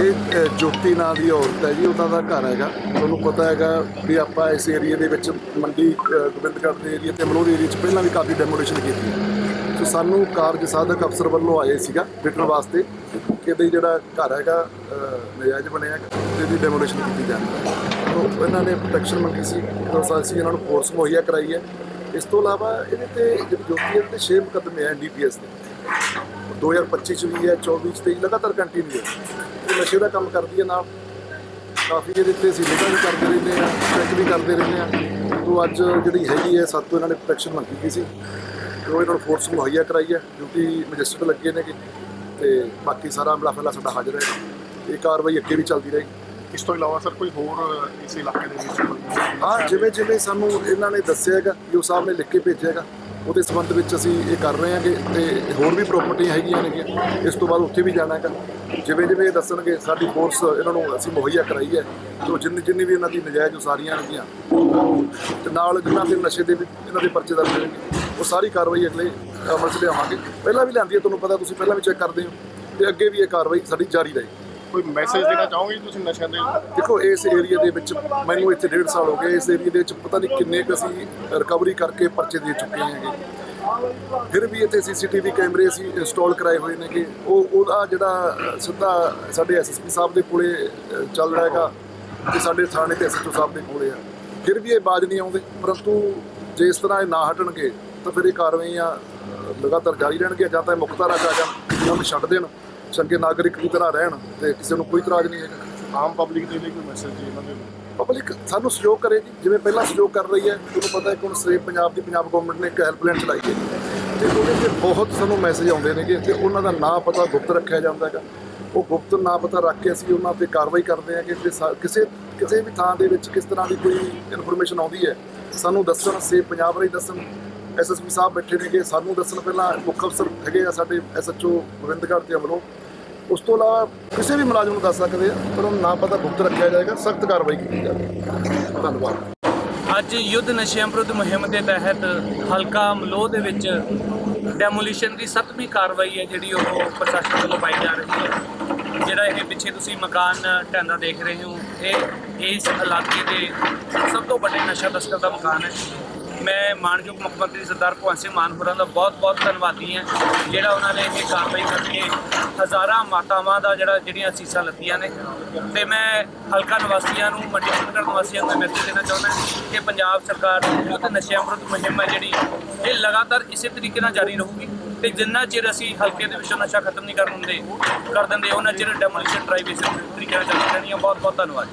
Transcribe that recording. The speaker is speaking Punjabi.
ਇਹ ਅ, ਜੋਤੀ ਨਾਂ ਦੀ ਔਰਤ ਹੈ ਜੀ ਉਹਨਾਂ ਦਾ ਘਰ ਹੈਗਾ। ਤੁਹਾਨੂੰ ਪਤਾ ਹੈਗਾ ਵੀ ਆਪਾਂ ਇਸ ਏਰੀਆ ਦੇ ਵਿੱਚ ਮੰਡੀ ਅ, ਗੋਬਿੰਦਗੜ੍ਹ ਦੇ ਏਰੀਆ ਤੇ ਅਮਲੋਹ ਏਰੀਆ 'ਚ ਪਹਿਲਾਂ ਵੀ ਕਾਫੀ ਡੈਮੋਲੇਸ਼ਨ ਕੀਤੀ ਹੈ। ਸੋ ਸਾਨੂੰ ਕਾਰਜ ਸਾਧਕ ਅਫਸਰ ਵੱਲੋਂ ਆਏ ਸੀਗਾ ਦੇਖਣ ਵਾਸਤੇ ਕਿ ਇਹਦੇ ਜਿਹੜਾ ਘਰ ਹੈਗਾ ਅ, ਨਜਾਇਜ਼ ਬਣਿਆ ਹੈਗਾ ਤੇ ਇਹਦੀ ਡੈਮੋਲੇਸ਼ਨ ਕੀਤੀ ਜਾਣੀ ਹੈ। ਤੋ ਇਹਨਾਂ ਨੇ ਪ੍ਰੋਟੈਕਸ਼ਨ ਮੰਗੀ ਸੀ ਤਾਂ ਅਸੀਂ ਇਹਨਾਂ ਨੂੰ ਫੋਰਸ ਮੁਹੱਈਆ ਕਰਾਈ ਹੈ। ਇਸ ਤੋਂ ਇਲਾਵਾ ਇਹਦੇ ਤੇ ਜਿਹੜੀ ਜੋਤੀ ਹੈ ਤੇ 6 ਮੁਕੱਦਮੇ ਹੈ ਡੀਪੀਐਸ ਦੇ। 2025 ਚ ਵੀ ਹੈ 24 ਚ ਤੇ ਲਗਾਤਾਰ ਕੰਟੀਨਿਊ ਹੈ। ਇਹ ਨਸ਼ੇ ਦਾ ਕੰਮ ਕਰਦੀ ਹੈ ਨਾਲ। ਕਾਫੀ ਇਹਦੇ ਤੇ ਅਸੀਂ ਨਿਗਰਾਨੀ ਵੀ ਕਰਦੇ ਰਹਿੰਦੇ ਆ ਚੈੱਕ ਵੀ ਕਰਦੇ ਰਹਿੰਦੇ ਆ ਤੋਂ ਅੱਜ ਜਿਹੜੀ ਹੈਗੀ ਹੈ ਸਾਤੋਂ ਇਹਨਾਂ ਨੇ ਪ੍ਰੋਟੈਕਸ਼ਨ ਮੰਗੀ ਗਈ ਸੀ। ਤੇ ਉਹ ਇਹਨਾਂ ਨੂੰ ਫੋਰਸ ਮੁਹੱਈਆ ਕਰਾਈ ਹੈ। ਡਿਊਟੀ ਮੈਜਿਸਟਰੇਟ ਲੱਗੇ ਨੇਗੇ। ਤੇ ਬਾਕੀ ਸਾਰਾ ਅਮਲਾ ਫੈਲਾ ਸਾਡਾ ਹਾਜ਼ਰ ਹੈ। ਇਹ ਕਾਰਵਾਈ ਅੱਗੇ ਵੀ ਚੱਲਦੀ ਰਹੇਗੀ। ਇਸ ਤੋਂ ਇਲਾਵਾ ਸਰ ਕੋਈ ਹੋਰ ਇਸ ਇਲਾਕੇ ਦੇ ਵਿੱਚ ਹਾਂ ਜਿਵੇਂ ਜਿਵੇਂ ਸਾਨੂੰ ਇਹਨਾਂ ਨੇ ਦੱਸਿਆ ਹੈਗਾ ਯੂ ਸਾਹਿਬ ਨੇ ਲਿਖ ਕੇ ਭੇਜਿਆ ਹੈਗਾ ਉਹਦੇ ਸੰਬੰਧ ਵਿੱਚ ਅਸੀਂ ਇਹ ਕਰ ਰਹੇ ਹਾਂਗੇ ਤੇ ਹੋਰ ਵੀ ਪ੍ਰਾਪਰਟੀਆਂ ਹੈਗੀਆਂ ਨੇਗੀਆਂ। ਇਸ ਤੋਂ ਬਾਅਦ ਉੱਥੇ ਵੀ ਜਾਣਾ ਹੈਗਾ। ਜਿਵੇਂ ਜਿਵੇਂ ਇਹ ਦੱਸਣਗੇ, ਸਾਡੀ ਫੋਰਸ ਇਹਨਾਂ ਨੂੰ ਅਸੀਂ ਮੁਹੱਈਆ ਕਰਾਈ ਹੈ। ਤੇ ਜਿੰਨੀ ਜਿੰਨੀ ਵੀ ਇਹਨਾਂ ਦੀ ਨਜਾਇਜ਼ ਉਸਾਰੀਆਂ ਹੈਗੀਆਂ। ਤੇ ਨਾਲ ਜਿਨ੍ਹਾਂ ਦੇ ਨਸ਼ੇ ਦੇ ਇਹਨਾਂ ਦੇ ਪਰਚੇ ਦਰਜ ਹੋਣਗੇ, ਉਹ ਸਾਰੀ ਕਾਰਵਾਈ ਅਗਲੇ ਅਮਲ 'ਚ ਲਿਆਵਾਂਗੇ। ਪਹਿਲਾਂ ਵੀ ਲਿਆਂਦੀ ਹੈ, ਤੁਹਾਨੂੰ ਪਤਾ ਤੁਸੀਂ ਪਹਿਲਾਂ ਵੀ ਚੈੱਕ ਕਰਦੇ ਹੋ। ਤੇ ਅੱਗੇ ਵੀ ਇਹ ਕਾਰਵਾਈ ਸਾਡੀ ਜਾਰੀ ਰਹੇਗੀ। ਕੋਈ ਮੈਸੇਜ ਦੇਣਾ ਚਾਹੋਗੇ ਤੁਸੀਂ ਨਸ਼ਿਆਂ ਦੇ ਦੇਖੋ, ਇਸ ਏਰੀਆ ਦੇ ਵਿੱਚ ਮੈਨੂੰ ਇੱਥੇ ਡੇਢ ਸਾਲ ਹੋ ਗਏ। ਇਸ ਏਰੀਆ ਦੇ ਵਿੱਚ ਪਤਾ ਨਹੀਂ ਕਿੰਨੇ ਕੁ ਅਸੀਂ ਰਿਕਵਰੀ ਕਰਕੇ ਪਰਚੇ ਦੇ ਚੁੱਕੇ ਹੈਗੇ। ਫਿਰ ਵੀ ਇੱਥੇ ਸੀਸੀਟੀਵੀ ਕੈਮਰੇ ਅਸੀਂ ਇੰਸਟਾਲ ਕਰਾਏ ਹੋਏ ਨੇ ਕਿ ਉਹ, ਉਹਦਾ ਜਿਹੜਾ ਸਿੱਧਾ ਸਾਡੇ ਐਸਐਸਪੀ ਸਾਹਿਬ ਦੇ ਕੋਲੇ ਚੱਲ ਰਿਹਾ ਹੈਗਾ ਤੇ ਸਾਡੇ ਥਾਣੇ ਤੇ ਐਸਐਚਓ ਸਾਹਿਬ ਦੇ ਕੋਲੇ ਆ। ਫਿਰ ਵੀ ਇਹ ਬਾਜ ਨਹੀਂ ਆਉਂਦੇ। ਪਰੰਤੂ ਜੇ ਇਸ ਤਰ੍ਹਾਂ ਇਹ ਨਾ ਹਟਣਗੇ ਤਾਂ ਫਿਰ ਇਹ ਕਾਰਵਾਈਆਂ ਲਗਾਤਾਰ ਜਾਰੀ ਰਹਿਣਗੀਆਂ ਜਾਂ ਤਾਂ ਇਹ ਮੁਕਤਾਰਾ ਆ ਜਾਣ ਜਾਂ ਉਹਨੂੰ ਛੱਡ ਦੇਣ। ਚੰਗੇ ਨਾਗਰਿਕ ਦੀ ਤਰ੍ਹਾਂ ਰਹਿਣ ਤੇ ਕਿਸੇ ਨੂੰ ਕੋਈ ਇਤਰਾਜ਼ ਨਹੀਂ ਹੈਗਾ। ਆਮ ਪਬਲਿਕ ਦੇ ਲਈ ਕੋਈ ਮੈਸੇਜ ਜੀ ਇਹਨਾਂ ਦੇ ਪਬਲਿਕ ਸਾਨੂੰ ਸਹਿਯੋਗ ਕਰੇ ਜੀ। ਜਿਵੇਂ ਪਹਿਲਾਂ ਸਹਿਯੋਗ ਕਰ ਰਹੀ ਹੈ ਤੁਹਾਨੂੰ ਪਤਾ ਹੈ ਕਿ ਹੁਣ ਸੇਵ ਪੰਜਾਬ ਦੀ ਪੰਜਾਬ ਗਵਰਨਮੈਂਟ ਨੇ ਇੱਕ ਹੈਲਪਲਾਈਨ ਚਲਾਈ ਹੈ। ਤੇ ਉਹਦੇ ਤੇ ਬਹੁਤ ਸਾਨੂੰ ਮੈਸੇਜ ਆਉਂਦੇ ਨੇਗੇ ਤੇ ਉਹਨਾਂ ਦਾ ਨਾਂ ਪਤਾ ਗੁਪਤ ਰੱਖਿਆ ਜਾਂਦਾ ਹੈਗਾ। ਉਹ ਗੁਪਤ ਨਾਂ ਪਤਾ ਰੱਖ ਕੇ ਅਸੀਂ ਉਹਨਾਂ ਤੇ ਕਾਰਵਾਈ ਕਰਦੇ ਹਾਂ ਕਿ ਕਿਸੇ ਕਿਸੇ ਵੀ ਥਾਂ ਦੇ ਵਿੱਚ ਕਿਸ ਤਰ੍ਹਾਂ ਦੀ ਕੋਈ ਇਨਫੋਰਮੇਸ਼ਨ ਆਉਂਦੀ ਹੈ ਸਾਨੂੰ ਦੱਸਣ ਸੇਵ ਪੰਜਾਬ ਰਾਹੀਂ ਦੱਸਣ। ਐਸਐਸਪੀ ਸਾਹਿਬ ਬੈਠੇ ਨੇਗੇ, ਸਾਨੂੰ ਦੱਸਣ ਪਹਿਲਾਂ ਮੁੱਖ ਅਫਸਰ ਹੈਗੇ ਆ ਸਾਡੇ ਐਸਐਚਓ ਗੋਬਿੰਦਗੜ੍ਹ ਤੇ ਅਮਲੋਂ ਉਸ ਤੋਂ ਇਲਾਵਾ ਕਿਸੇ ਵੀ ਮੁਲਾਜ਼ਮ ਨੂੰ ਦੱਸ ਸਕਦੇ ਆ, ਪਰ ਉਹ ਨਾ ਪਤਾ ਗੁਪਤ ਰੱਖਿਆ ਜਾਏਗਾ, ਸਖਤ ਕਾਰਵਾਈ ਕੀਤੀ ਜਾਵੇਗੀ। ਧੰਨਵਾਦ। ਅੱਜ ਯੁੱਧ ਨਸ਼ਿਆਂ ਵਿਰੁੱਧ ਮੁਹਿੰਮ ਦੇ ਤਹਿਤ ਹਲਕਾ ਮਲੋਹ ਦੇ ਵਿੱਚ ਡੈਮੋਲੀਸ਼ਨ ਦੀ ਸੱਤਵੀਂ ਕਾਰਵਾਈ ਹੈ, ਜਿਹੜੀ ਉਹ ਪ੍ਰਸ਼ਾਸਨ ਵੱਲੋਂ ਪਾਈ ਜਾ ਰਹੀ ਹੈ। ਜਿਹੜਾ ਇਹ ਪਿੱਛੇ ਤੁਸੀਂ ਮਕਾਨ ਢਹਿੰਦਾ ਦੇਖ ਰਹੇ ਹੋ, ਇਹ ਇਸ ਇਲਾਕੇ ਦੇ ਸਭ ਤੋਂ ਵੱਡੇ ਨਸ਼ਾ ਤਸਕਰ ਦਾ ਮਕਾਨ ਹੈ। ਮੈਂ ਮਾਨਯੋਗ ਮੁੱਖ ਮੰਤਰੀ ਸਰਦਾਰ ਭਗਵੰਤ ਸਿੰਘ ਮਾਨ ਹੋਰਾਂ ਦਾ ਬਹੁਤ-ਬਹੁਤ ਧੰਨਵਾਦੀ ਹਾਂ, ਜਿਹੜਾ ਉਹਨਾਂ ਨੇ ਇਹ ਕਾਰਵਾਈ ਕਰਕੇ ਹਜ਼ਾਰਾਂ ਮਾਤਾਵਾਂ ਦਾ ਜਿਹੜਾ ਜਿਹੜੀਆਂ ਅਸੀਸਾਂ ਲੱਤੀਆਂ ਨੇ। ਤੇ ਮੈਂ ਹਲਕਾ ਨਿਵਾਸੀਆਂ ਨੂੰ, ਮੰਡੀ ਗੋਬਿੰਦਗੜ੍ਹ ਨਿਵਾਸੀਆਂ ਨੂੰ ਮੈਸੇਜ ਦੇਣਾ ਚਾਹੁੰਦਾ ਕਿ ਪੰਜਾਬ ਸਰਕਾਰ ਦੀ ਯੁੱਧ ਨਸ਼ਿਆਂ ਵਿਰੁੱਧ ਮੁਹਿੰਮ ਹੈ ਜਿਹੜੀ, ਇਹ ਲਗਾਤਾਰ ਇਸੇ ਤਰੀਕੇ ਨਾਲ ਜਾਰੀ ਰਹੂਗੀ ਤੇ ਜਿੰਨਾ ਚਿਰ ਅਸੀਂ ਹਲਕੇ ਦੇ ਵਿੱਚੋਂ ਨਸ਼ਾ ਖਤਮ ਨਹੀਂ ਕਰਨ ਦਿੰਦੇ, ਕਰ ਦਿੰਦੇ, ਉਹਨਾਂ ਚਿਰ ਡੈਮੋਲੀਸ਼ਨ ਡਰਾਈਵ ਇਸੇ ਤਰੀਕੇ ਨਾਲ ਚੱਲਦੀ ਰਹਿਣੀ ਹੈ ਬਹੁਤ ਬਹੁਤ ਧੰਨਵਾਦ।